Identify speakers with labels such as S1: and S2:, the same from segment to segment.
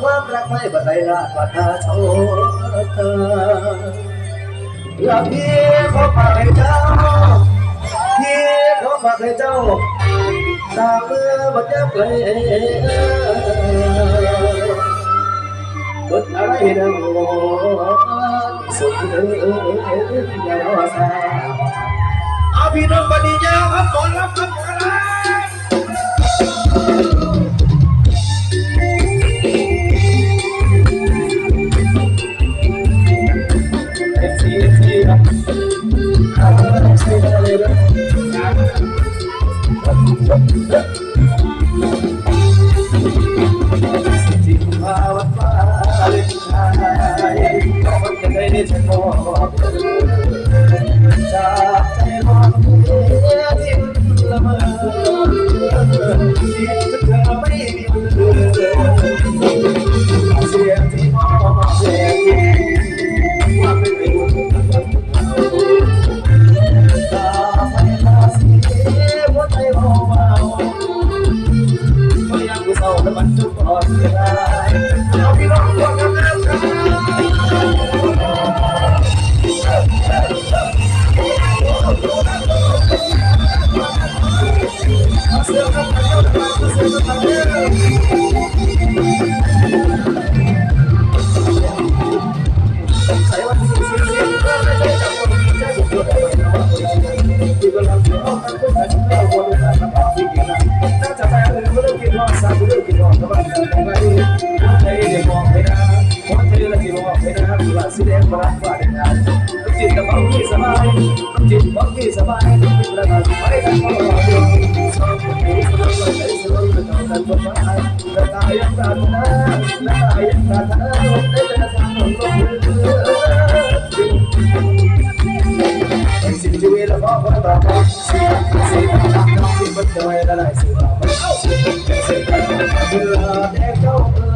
S1: ความรักไม่บันไดลาปัญหาโชตาอยากพี่ขอฝากให้เจ้าพี่ขอฝากให้เจ้าตาเมื่อบันยับเลยบดอะไรดังโลสุดเลยอย่ารอสา
S2: เอาพี่น้องปฏิญาครับขอรับคำขอรับ
S1: ชนกจากใจมอเห็นมอคิเธอไม่มีอเสียงที่อเสียม่รู้จีหัวใจเบายังกูเศร้มอ่อ sile barakwanya kugira amabwiriza không kugira amabwiriza abandi uragaragaza Thank you.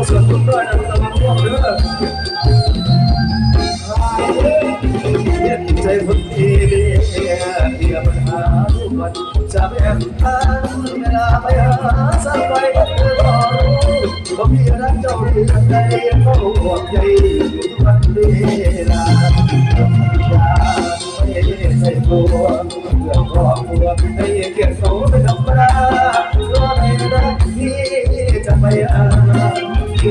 S1: เอาเครื่องตุ้มด้ยนะระวังพวกเด้อเย็นใจคนดีดีเดียปัหาทุกวันจะไม่แอบทางเวลาไม่หาสักไปก็รอรู้ว่าพี่รักเจ้าที่ทันใดเขาหัวใจอยู่ทุกวันเวลาอย่าไม่ใช่ตัวเรื่องครอบครัวใจ้เกียรติเขาไม่ได้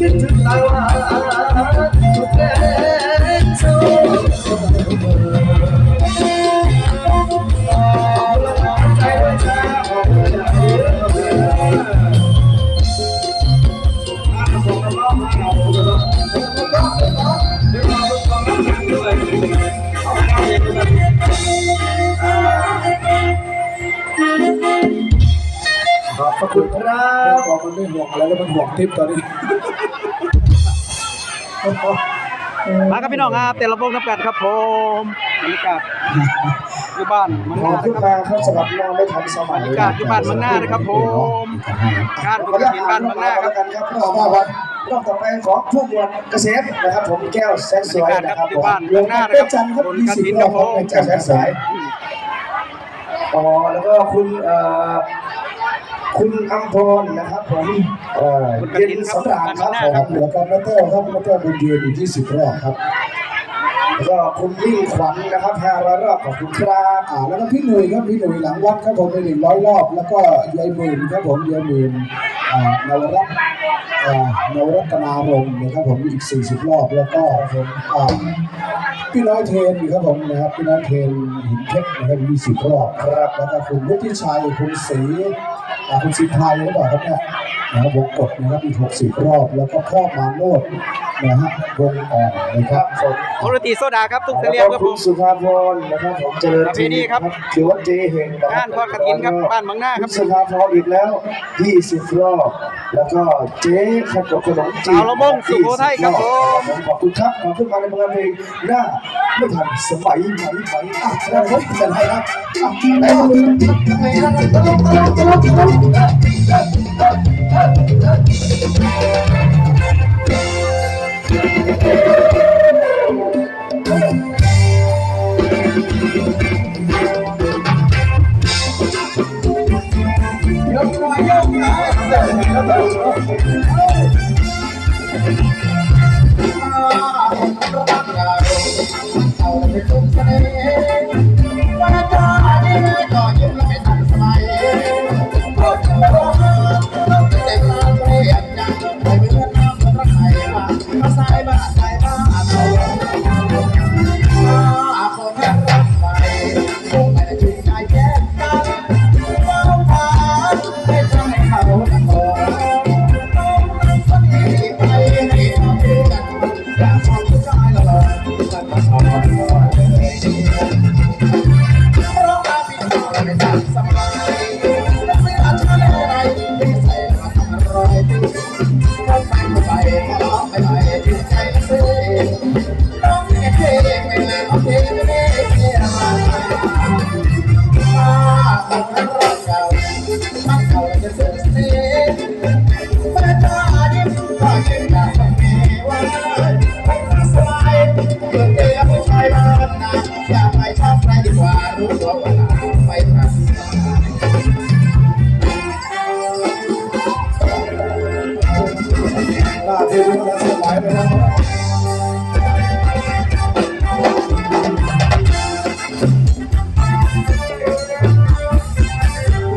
S1: ยเนาะเดี๋ยวเราต้องทำงานด้วยขอบพระคุณครับ
S2: บอกมันไม่ห่วงอะไรแล้วมันห่วงทิปตอนนี้
S3: มาครับพี่น้องครับแต่ละวงน้ำกันครับผมบรรยากาศอยู่บ้านเมือง
S1: ข
S3: ห
S1: อ
S3: น้า
S1: ขึ้น
S3: นะครับ
S1: มาครับสำหรับน้องไม่ทันสมัย
S3: บรรยากาศอยู่บ้านเมืองหน้านะครับผมงานบุญกระถินบ้านเมืองหน้าครับ
S1: กันครับรอบมาวันรอบต่อไปของผู้หมวดเกษตรนะครับ ผมแก้วแสนสวยนะครับผม
S3: บ้านเมืองหน้านะครับ
S1: จันทร์ครับ
S3: บุญ
S1: ยี่
S3: กระ
S1: สิบ
S3: ถิน
S1: ร
S3: ค
S1: อ
S3: รั
S1: บบค
S3: ผ
S1: รับ
S3: ม
S1: เป็นแก้วแสนสวยอ๋อแล้วก็คุณเอ่อ คุณอัมพรนะครับผมเอ่อเย็นสำราญครับผม
S2: แล้วก็แม่เต้วครับแม่เต้วบุญยืนอยู่ที่สิบรอบครับ
S1: แล้วก็คุณมิ่งขวัญนะครับห้าร้อยรอบขอบคุณครับ
S2: อ่าแล้วก็พี่หนุ่ยครับพี่หนุ่ยหลังวัดครับผมไปหนึ่งร้อยรอบ แล้วก็ยายหมื่นครับผมยายหมื่นอ่านวรัตน์อ่านวรัตนารมณ์นะครับผมอีกสี่สิบรอบแล้วก็ผมอ่าพี่น้อยเทนครับผมนะครับพี่น้อยเทนหินเพชรนะครับยี่สิบรอบครับแล้วก็คุณวุฒิชัยคุณศรีอ่าคุณสิทธายหรือเปล่าครับเนี่ยนะครับวงกดนะครับอีกหกสิบรอบ แล้วก็พ่อมาโนดนะฮะวงอ่อนนะครับ
S1: ผม
S3: โคโรตีโซดาครับทุก
S1: แล้
S3: เรียวง
S1: ก็
S3: ครับ
S1: คุ
S3: ผ
S1: ณ
S3: ม
S1: สุภาพรนะครับผมเจริญ
S3: ประเพณีครับ
S1: ถือว่าเจเฮงนะค
S3: งา
S1: รั
S3: นทอดกฐินครับบ้านเมืองหน้าครับ
S1: ณสุภาพรอีกแล้ว 20 รอบ แล้วก็เจ๊ขนมขนมจีน
S3: สาวละมงสุโขทัยครับผม
S1: ขอบคุณครับขอบคุณมาในเมืองเพลงหน้าไม่ทันสมัยไหมไหมอะแล้วผมจะให้ครับอะไหนครับ
S2: หน้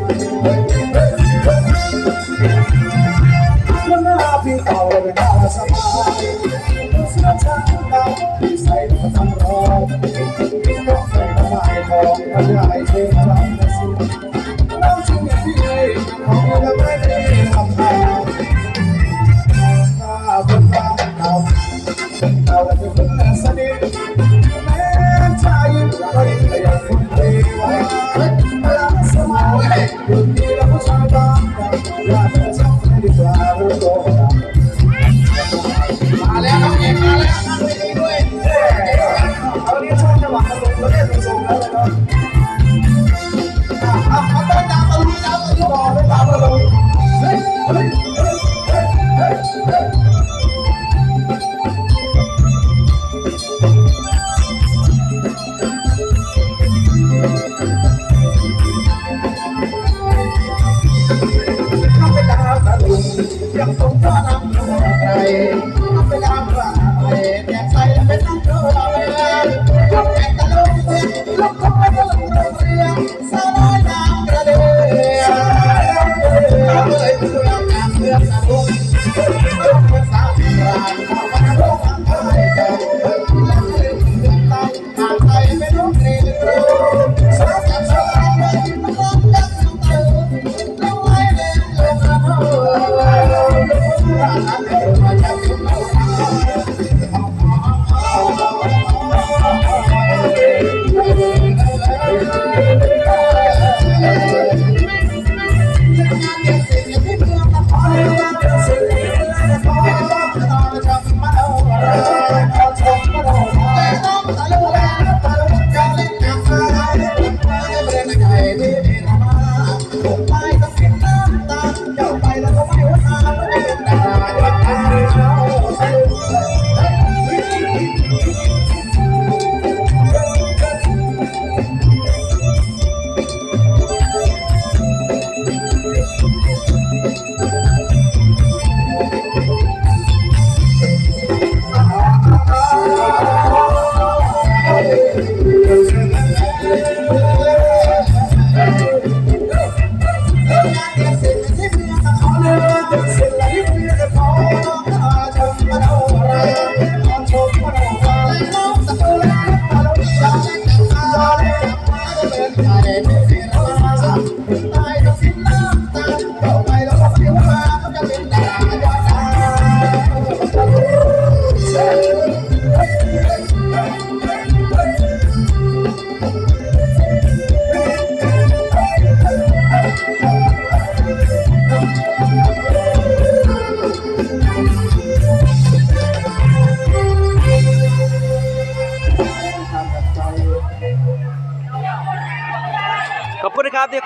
S1: Thank you.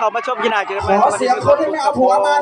S1: เข้า
S3: มาชมกีฬาจุ
S1: ดหมาย
S3: ขอเสียงคนที่ไม่เอาผัวมา